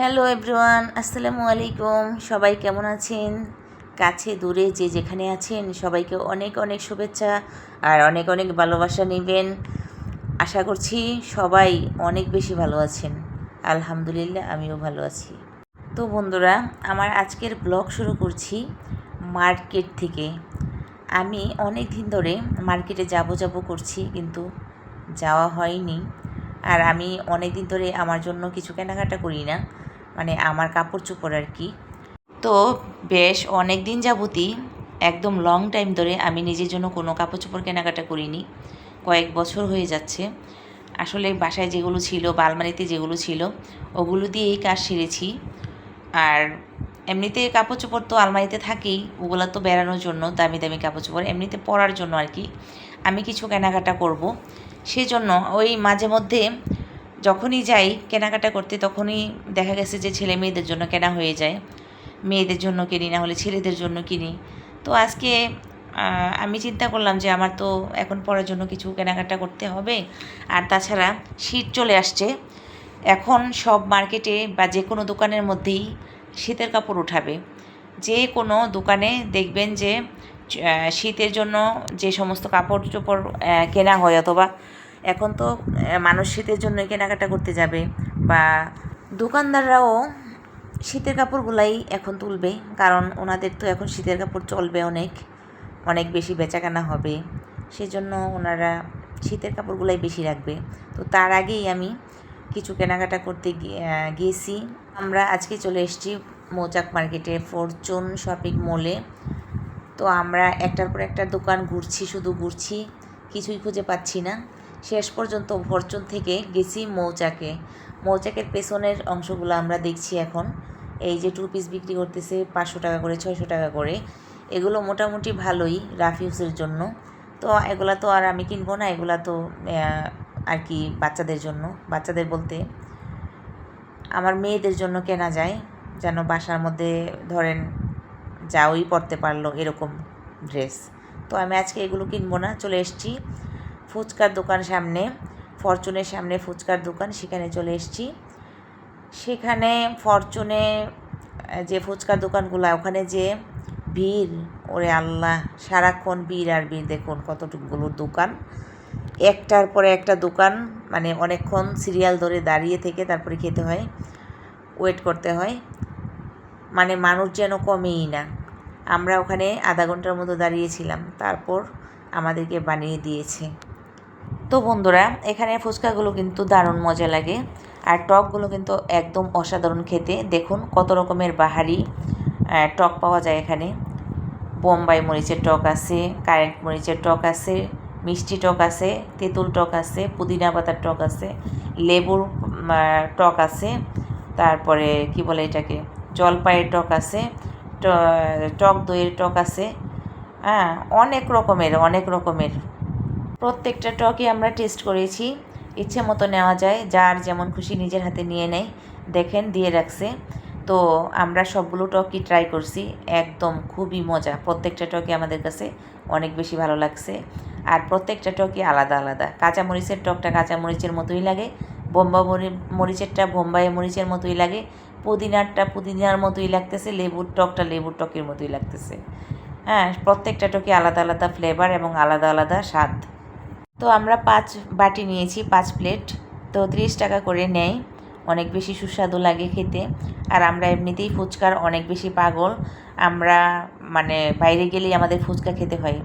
Hello everyone, আসসালামু আলাইকুম। সবাই কেমন আছেন? কাছে, দূরে, যে যেখানে আছেন, সবাইকে অনেক অনেক শুভেচ্ছা আর অনেক অনেক ভালোবাসা নেবেন। আশা করছি সবাই অনেক বেশি ভালো আছেন। আলহামদুলিল্লাহ, আমিও ভালো আছি। তো বন্ধুরা, আমার আজকের ব্লগ শুরু করছি মার্কেট থেকে। আমি অনেক দিন ধরে মার্কেটে যাব যাব করছি, কিন্তু যাওয়া হয়নি। আর আমি অনেক দিন ধরে আমার জন্য কিছু কেনাকাটা করি না। মানে আমার কাপড় চোপড় আর কি। তো বেশ অনেক দিন যাবতই একদম লং টাইম ধরে আমি নিজের জন্য কোনো কাপড় চোপড় কেনাকাটা করিনি। কয়েক বছর হয়ে যাচ্ছে। আসলে বাসায় যেগুলো ছিল বা আলমারিতে যেগুলো ছিল, ওগুলো দিয়েই কাজ সেরেছি। আর এমনিতে কাপড় চোপড় তো আলমারিতে থাকেই, ওগুলো তো বেড়ানোর জন্য, দামি দামি কাপড় চোপড় এমনিতে পরার জন্য আর কি। আমি কিছু কেনাকাটা করব। সেজন্য ওই মাঝে মধ্যে যখনই যাই কেনাকাটা করতে, তখনই দেখা গেছে যে ছেলে মেয়েদের জন্য কেনা হয়ে যায়। মেয়েদের জন্য কিনি, না হলে ছেলেদের জন্য কিনি। তো আজকে আমি চিন্তা করলাম যে আমার তো এখন পড়ার জন্য কিছু কেনাকাটা করতে হবে। আর তাছাড়া শীত চলে আসছে। এখন সব মার্কেটে বা যে কোনো দোকানের মধ্যেই শীতের কাপড় উঠাবে। যে কোনো দোকানে দেখবেন যে শীতের জন্য যে সমস্ত কাপড় চোপড় কেনা হয় অথবা এখন তো মানুষ শীতের জন্য কেনাকাটা করতে যাবে, বা দোকানদাররাও শীতের কাপড়গুলাই এখন তুলবে, কারণ ওনাদের তো এখন শীতের কাপড় চলবে অনেক অনেক বেশি বেচাকেনা হবে, সেজন্য ওনারা শীতের কাপড়গুলাই বেশি রাখবে। তো তার আগেই আমি কিছু কেনাকাটা করতে গিয়েছি আমরা আজকে চলে এসেছি মৌচাক মার্কেটে ফরচুন শপিং মলে। তো আমরা একটার পর একটা দোকান ঘুরছি, শুধু ঘুরছি, কিছুই খুঁজে পাচ্ছি না। শেষ পর্যন্ত ফরচুন থেকে গেছি মৌচাকে। মৌচাকের পেছনের অংশগুলো আমরা দেখছি এখন। এই যে টু পিস বিক্রি করতেছে পাঁচশো টাকা করে, ছয়শো টাকা করে। এগুলো মোটামুটি ভালোই রাফিউসের জন্য। তো এগুলা তো আর আমি কিনবো না, এগুলা তো আর কি বাচ্চাদের জন্য। বাচ্চাদের বলতে আমার মেয়েদের জন্য কেনা যায়, যেন বাসার মধ্যে ধরেন যাওই পড়তে পারল এরকম ড্রেস তো আমি আজকে এগুলো কিনবো না, চলে এসেছি। ফুচকার দোকান সামনে, ফরচুনের সামনে ফুচকার দোকান, সেখানে চলে এসেছি। সেখানে ফরচুনে যে ফুচকার দোকানগুলো, ওখানে যে ভিড়, ওরে আল্লাহ, সারাক্ষণ ভিড় আর ভিড়, দেখুন কতটুকুগুলো দোকান। একটার পরে একটা দোকান মানে অনেকক্ষণ সিরিয়াল ধরে দাঁড়িয়ে থেকে তারপরে খেতে হয়, ওয়েট করতে হয়। মানে মানুষ যেন কমেই না। আমরা ওখানে আধা ঘণ্টার মতো দাঁড়িয়েছিলাম, তারপর আমাদেরকে বানিয়ে দিয়েছে। তো বন্ধুরা, এখানে ফুচকাগুলো কিন্তু দারুণ মজা লাগে। আর টকগুলো কিন্তু একদম অসাধারণ খেতে। দেখুন কত রকমের বাহারি টক পাওয়া যায় এখানে। বোম্বাই মরিচের টক আছে, কারেন্ট মরিচের টক আছে, মিষ্টি টক আছে, তেঁতুল টক আছে, পুদিনা পাতার টক আছে, লেবুর টক আছে, তারপরে কি বলে এটাকে, জলপাইয়ের টক আছে টক দইয়ের টক আছে। হ্যাঁ অনেক রকমের অনেক রকমের। প্রত্যেকটা টকই আমরা টেস্ট করেছি। ইচ্ছে মতো নেওয়া যায়, যার যেমন খুশি নিজের হাতে নিয়ে নেয়। দেখেন, দিয়ে রাখছে। তো আমরা সবগুলো টকই ট্রাই করছি। একদম খুবই মজা। প্রত্যেকটা টকই আমাদের কাছে অনেক বেশি ভালো লাগছে। আর প্রত্যেকটা টকই আলাদা আলাদা। কাঁচা মরিচের টকটা কাঁচা মরিচের মতোই লাগে। বোম্বা মরি- মরিচেরটা বোম্বাই মরিচের মতোই লাগে। পুদিনারটা পুদিনার মতোই লাগতেছে। লেবুর টকটা লেবুর টকের মতোই লাগতেছে। হ্যাঁ প্রত্যেকটা টকই আলাদা আলাদা ফ্লেভার এবং আলাদা আলাদা স্বাদ। তো আমরা পাঁচ বাটি নিয়েছি, পাঁচ প্লেট। তো ত্রিশ টাকা করে নেয়। অনেক বেশি সুস্বাদু লাগে খেতে। আর আমরা এমনিতেই ফুচকার অনেক বেশি পাগল। আমরা মানে বাইরে গেলেই আমাদের ফুচকা খেতে হয়।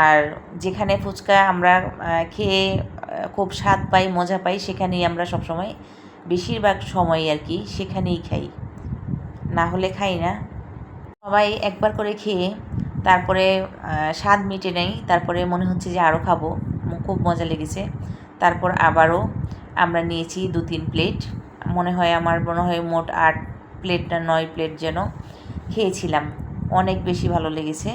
আর যেখানে ফুচকা আমরা খেয়ে খুব স্বাদ পাই, মজা পাই, সেখানেই আমরা সবসময়, বেশিরভাগ সময় আর কি সেখানেই খাই। না হলে খাই না। সবাই একবার করে খেয়ে, তারপরে স্বাদ মিটে নেই তারপরে মনে হচ্ছে যে আরও খাব। খুব মজা লেগেছে। তারপর আবারও আমরা নিয়েছি দু তিন প্লেট। মনে হয় আমার মনে হয় মোট আট প্লেট না নয় প্লেট যেন খেয়েছিলাম। অনেক বেশি ভালো লেগেছে।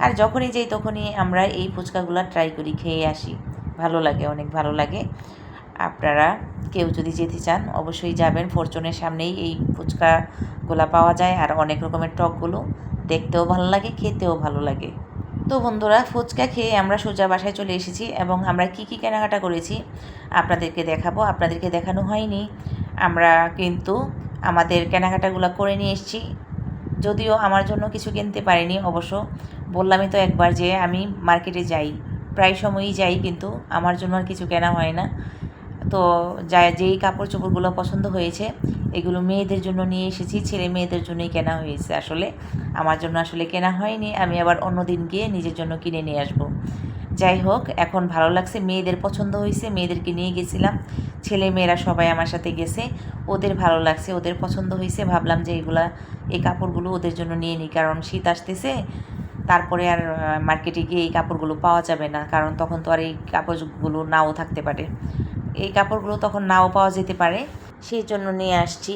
আর যখনই যাই তখনই আমরা এই ফুচকাগুলো ট্রাই করি, খেয়ে আসি। ভালো লাগে, অনেক ভালো লাগে। আপনারা কেউ যদি যেতে চান, অবশ্যই যাবেন। ফরচুনের সামনেই এই ফুচকাগুলো পাওয়া যায়। আর অনেক রকমের টকগুলো দেখতেও ভালো লাগে, খেতেও ভালো লাগে। তো বন্ধুরা, ফুচকা খেয়ে আমরা সোজা বাসায় চলে এসেছি এবং আমরা কি কি কেনাকাটা করেছি আপনাদেরকে দেখাবো। আপনাদেরকে দেখানো হয়নি। আমরা কিন্তু আমাদের কেনাকাটাগুলো করে নিয়ে এসেছি। যদিও আমার জন্য কিছু কিনতে পারিনি অবশ্য। বললামই তো একবার যে আমি মার্কেটে যাই। প্রায় সময়ই যাই কিন্তু আমার জন্য আর কিছু কেনা হয় না। তো যা যেই কাপড় চোপড়গুলো পছন্দ হয়েছে এগুলো মেয়েদের জন্য নিয়ে এসেছি, ছেলে মেয়েদের জন্যই কেনা হয়েছে। আসলে আমার জন্য আসলে কেনা হয়নি, আমি আবার অন্য দিন গিয়ে নিজের জন্য কিনে নিয়ে আসব। যাই হোক, এখন ভালো লাগছে, মেয়েদের পছন্দ হয়েছে, মেয়েদেরকে নিয়ে গেছিলাম। ছেলে মেয়েরা সবাই আমার সাথে গেছে, ওদের ভালো লাগছে, ওদের পছন্দ হয়েছে, ভাবলাম যে এগুলা, এই কাপড়গুলো ওদের জন্য নিয়ে নিই, কারণ শীত আসতেছে, তারপরে আর মার্কেটে গিয়ে এই কাপড়গুলো পাওয়া যাবে না, কারণ তখন তো আর এই কাপড়গুলো নাও থাকতে পারে। এই কাপড়গুলো তখন নাও পাওয়া যেতে পারে। সেই জন্য নিয়ে আসছি।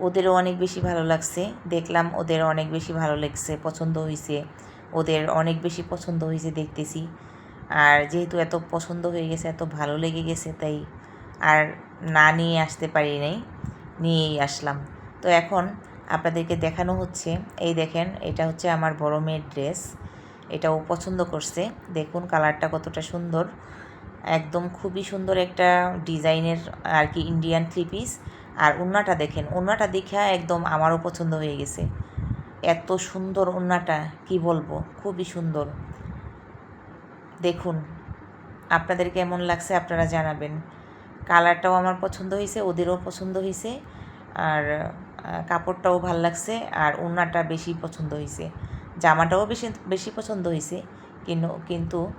ওদেরও অনেক বেশি ভালো লাগছে। দেখলাম ওদের অনেক বেশি ভালো লাগছে, পছন্দ হয়েছে ওদের অনেক বেশি পছন্দ হয়েছে দেখতেছি। আর যেহেতু এত পছন্দ হয়ে গেছে, এত ভালো লেগে গেছে, তাই আর না নিয়ে আসতে পারি নাই। নিয়েই আসলাম। তো এখন আপনাদেরকে দেখানো হচ্ছে, এই দেখেন, এটা হচ্ছে আমার বড় মেয়ের ড্রেস এটাও পছন্দ করছে। দেখুন কালারটা কতটা সুন্দর। একদম খুবই সুন্দর একটা ডিজাইনের আর কি ইন্ডিয়ান থ্রি পিস আর ওড়নাটা দেখেন, ওড়নাটা দেখা একদম আমারও পছন্দ হয়ে গেছে। এত সুন্দর ওড়নাটা, কি বলব? খুবই সুন্দর। দেখুন, আপনাদের কেমন লাগছে আপনারা জানাবেন। কালারটাও আমার পছন্দ হয়েছে, ওদেরও পছন্দ হয়েছে। আর কাপড়টাও ভালো লাগছে, আর ওড়নাটা বেশি পছন্দ হয়েছে। জামাটাও বেশি বেশি পছন্দ হয়েছে। কিন্তু কিন্তু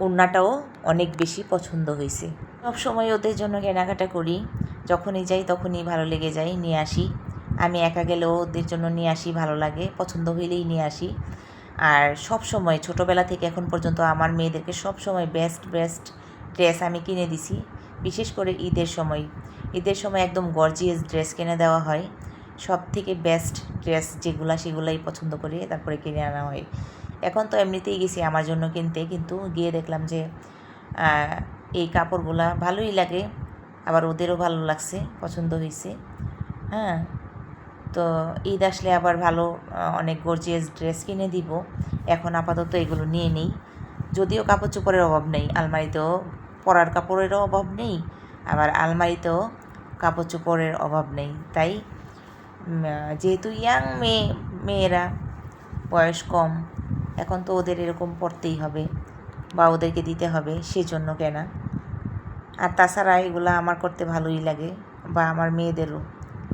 ওড়নাটাও অনেক বেশি পছন্দ হয়েছে। সব সময় ওদের জন্য কেনাকাটা করি। যখনই যাই তখনই ভালো লেগে যাই নিয়ে আসি। আমি একা গেলেও ওদের জন্য নিয়ে আসি, ভালো লাগে। পছন্দ হইলেই নিয়ে আসি। আর সব সময়, ছোটোবেলা থেকে এখন পর্যন্ত আমার মেয়েদেরকে সব সময় বেস্ট বেস্ট ড্রেস আমি কিনে দিছি। বিশেষ করে ঈদের সময়। ঈদের সময় একদম গর্জিয়াস ড্রেস কিনে দেওয়া হয়। সব থেকে বেস্ট ড্রেস যেগুলা সেগুলাই পছন্দ করে, তারপরে কিনে আনা হয়। এখন তো এমনিতেই গেছি আমার জন্য কিনতে, কিন্তু গিয়ে দেখলাম যে এই কাপড়গুলা ভালোই লাগে, আবার ওদেরও ভালো লাগছে, পছন্দ হয়েছে হ্যাঁ তো ঈদ আসলে আবার ভালো অনেক গর্জিয়াস ড্রেস কিনে দিব। এখন আপাতত এগুলো নিয়ে নিই। যদিও কাপড় চোপড়ের অভাব নেই, আলমারিতেও পরার কাপড়েরও অভাব নেই, আবার আলমারিতেও কাপড় চোপড়ের অভাব নেই। তাই যেহেতু ইয়াং মেয়ে, মেয়েরা বয়স কম এখন তো ওদের এরকম পড়তেই হবে বা ওদেরকে দিতে হবে, সেজন্য কেনা। আর তাছাড়া এগুলো আমার করতে ভালোই লাগে বা আমার মেয়েদেরও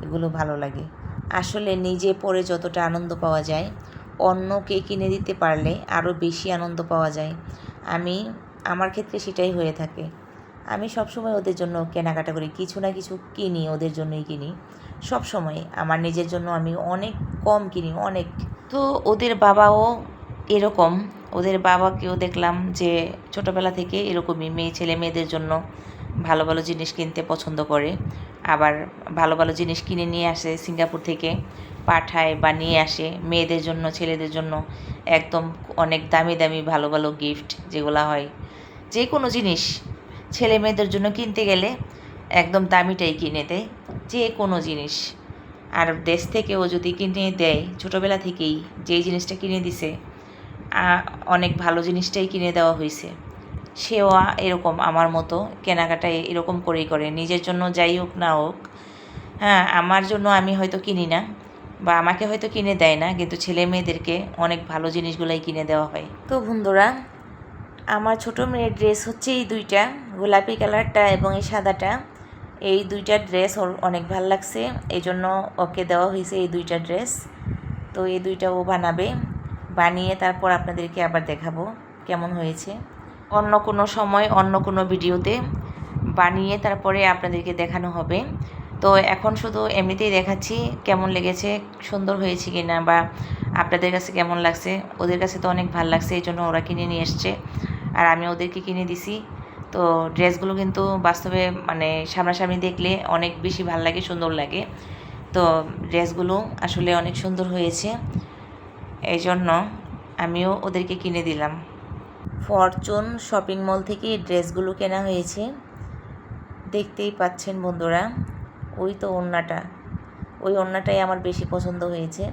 এগুলো ভালো লাগে। আসলে নিজে পরে যতটা আনন্দ পাওয়া যায়, অন্যকে কিনে দিতে পারলে আরও বেশি আনন্দ পাওয়া যায়। আমি, আমার ক্ষেত্রে সেটাই হয়ে থাকে। আমি সবসময় ওদের জন্য কেনাকাটা করি, কিছু না কিছু কিনি, ওদের জন্যই কিনি। সব সময় আমার নিজের জন্য আমি অনেক কম কিনি, অনেক। তো ওদের বাবাও এরকম। ওদের বাবাকেও দেখলাম যে ছোটোবেলা থেকে এরকমই মেয়ে ছেলে মেয়েদের জন্য ভালো ভালো জিনিস কিনতে পছন্দ করে। আবার ভালো ভালো জিনিস কিনে নিয়ে আসে সিঙ্গাপুর থেকে, পাঠায় বা নিয়ে আসে মেয়েদের জন্য, ছেলেদের জন্য একদম অনেক দামি দামি ভালো ভালো গিফট যেগুলো হয়। যে কোনো জিনিস ছেলে মেয়েদের জন্য কিনতে গেলে একদম দামিটাই কিনে দেয় যে কোনো জিনিস। আর দেশ থেকেও যদি কিনে দেয়, ছোটোবেলা থেকেই যেই জিনিসটা কিনে দিছে অনেক ভালো জিনিসটাই কিনে দেওয়া হয়েছে। সেও এরকম আমার মতো কেনাকাটায় এরকম করেই করে। নিজের জন্য যাই হোক না হোক হ্যাঁ আমার জন্য আমি হয়তো কিনি না বা আমাকে হয়তো কিনে দেয় না, কিন্তু ছেলে মেয়েদেরকে অনেক ভালো জিনিসগুলাই কিনে দেওয়া হয়। তো বন্ধুরা, আমার ছোটো মেয়ের ড্রেস হচ্ছে এই দুইটা, গোলাপি কালারটা এবং এই সাদাটা। এই দুইটা ড্রেস ওর অনেক ভালো লাগছে এই জন্য ওকে দেওয়া হয়েছে এই দুইটা ড্রেস। তো এই দুইটা ও বানাবে। বানিয়ে তারপর আপনাদেরকে আবার দেখাবো কেমন হয়েছে। অন্য কোনো সময় অন্য কোনো ভিডিওতে বানিয়ে তারপরে আপনাদেরকে দেখানো হবে। তো এখন শুধু এমনিতেই দেখাচ্ছি কেমন লেগেছে, সুন্দর হয়েছে কি না বা আপনাদের কাছে কেমন লাগছে। ওদের কাছে তো অনেক ভালো লাগছে, এই জন্য ওরা কিনে নিয়ে এসছে। আর আমি ওদেরকে কিনে দিছি। তো ড্রেসগুলো কিন্তু বাস্তবে মানে সামনাসামনি দেখলে অনেক বেশি ভালো লাগে, সুন্দর লাগে। তো ড্রেসগুলো আসলে অনেক সুন্দর হয়েছে। এই জন্য আমিও ওদেরকে কিনে দিলাম। ফরচুন শপিং মল থেকে ড্রেসগুলো কেনা হয়েছে। দেখতেই পাচ্ছেন বন্ধুরা, ওই তো ওড়নাটা। ওই ওড়নাটাই আমার বেশি পছন্দ হয়েছে।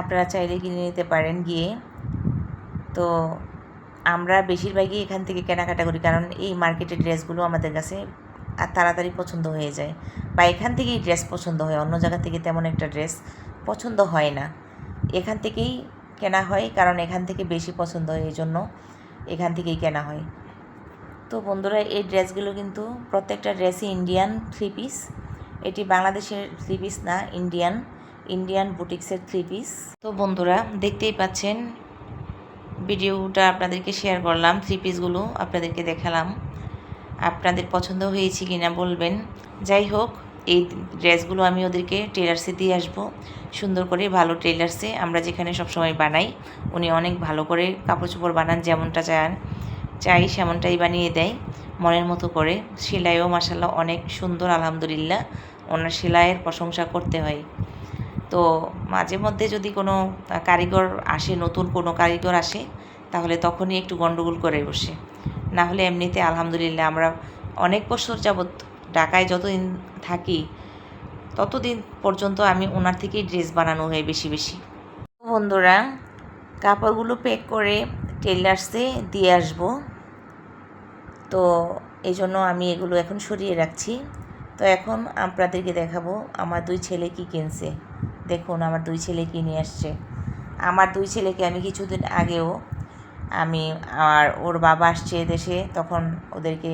আপনারা চাইলে কিনে নিতে পারেন গিয়ে। তো আমরা বেশিরভাগই এখান থেকে কেনাকাটা করি, কারণ এই মার্কেটের ড্রেসগুলো আমাদের কাছে আর তাড়াতাড়ি পছন্দ হয়ে যায়। বা এখান থেকেই ড্রেস পছন্দ হয়, অন্য জায়গা থেকে তেমন একটা ড্রেস পছন্দ হয় না। এখান থেকেই কেনা হয়, কারণ এখান থেকে বেশি পছন্দ হয় এই জন্য এখান থেকেই কেনা হয়। তো বন্ধুরা, এই ড্রেসগুলো কিন্তু প্রত্যেকটা ড্রেসই ইন্ডিয়ান থ্রি পিস এটি বাংলাদেশের থ্রি পিস না ইন্ডিয়ান ইন্ডিয়ান বুটিক্সের থ্রি পিস তো বন্ধুরা, দেখতেই পাচ্ছেন, ভিডিওটা আপনাদেরকে শেয়ার করলাম থ্রি পিসগুলো আপনাদেরকে দেখালাম। আপনাদের পছন্দ হয়েছে কি না বলবেন। যাই হোক এই ড্রেসগুলো আমি ওদেরকে টেলার্সে দিয়ে আসব। সুন্দর করে ভালো টেলার্সে আমরা যেখানে সবসময় বানাই, উনি অনেক ভালো করে কাপড় চোপড় বানান যেমনটা চান, চাই সেমনটাই বানিয়ে দেয়, মনের মতো করে। সেলাইও মাসাল্লাহ অনেক সুন্দর, আলহামদুলিল্লাহ। ওনার সেলাইয়ের প্রশংসা করতে হয়। তো মাঝে মধ্যে যদি কোনো কারিগর আসে, নতুন কোনো কারিগর আসে, তাহলে তখনই একটু গন্ডগোল করে বসে। না হলে এমনিতে আলহামদুলিল্লাহ আমরা অনেক বছর যাবৎ ঢাকায় যতদিন থাকি, ততদিন পর্যন্ত আমি ওনার থেকেই ড্রেস বানানো হয় বেশি বেশি। বন্ধুরা, কাপড়গুলো প্যাক করে টেলার্সে দিয়ে আসব। তো এই জন্য আমি এগুলো এখন সরিয়ে রাখছি। তো এখন আপনাদেরকে দেখাবো আমার দুই ছেলে কি কিনছে। দেখুন, আমার দুই ছেলে কি নিয়ে আসছে। আমার দুই ছেলেকে আমি কিছুদিন আগেও আমি আর ওর বাবা আসছে দেশে তখন ওদেরকে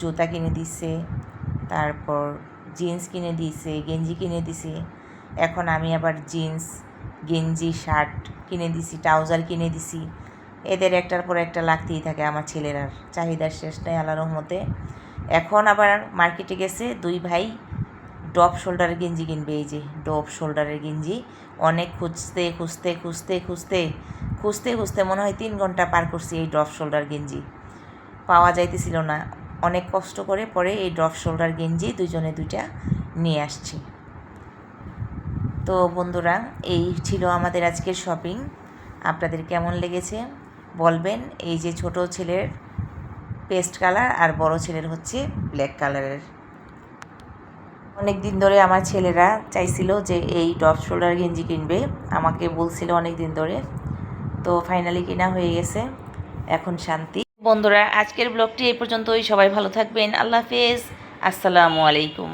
জুতা কিনে দিছে, তারপর জিন্স কিনে দিয়েছে গেঞ্জি কিনে দিছে। এখন আমি আবার জিন্স গেঞ্জি শার্ট কিনে দিছি ট্রাউজার কিনে দিছি। এদের একটার পর একটা লাগতেই থাকে আমার ছেলেরার চাহিদার শেষ নেই আল্লাহ রহমতে। এখন আবার মার্কেটে গেছে, দুই ভাই ডপ শোল্ডারের গেঞ্জি কিনবে, এই যে ডপ শোল্ডারের গেঞ্জি। অনেক খুঁজতে খুঁজতে খুঁজতে খুঁজতে খুঁজতে খুঁজতে মনে হয় তিন ঘণ্টা পার করছি এই ড্রপ শোল্ডার গেঞ্জি। পাওয়া যাইতেছিল না। অনেক কষ্ট করে পরে এই ড্রপ শোল্ডার গেঞ্জি দুজনে দুইটা নিয়ে আসছি। তো বন্ধুরা, এই ছিল আমাদের আজকের শপিং। আপনাদের কেমন লেগেছে বলবেন। এই যে ছোট ছেলের পেস্ট কালার আর বড় ছেলের হচ্ছে ব্ল্যাক কালারের। অনেক দিন ধরে আমার ছেলেরা চাইছিল যে এই টপ শোল্ডার গেঞ্জি কিনবে। আমাকে বলছিল অনেক দিন ধরে। তো ফাইনালি কিনা হয়ে গেছে। এখন শান্তি। বন্ধুরা আজকের ব্লগটি এই পর্যন্তই। সবাই ভালো থাকবেন। আল্লাহ হাফেজ। আসসালামু আলাইকুম।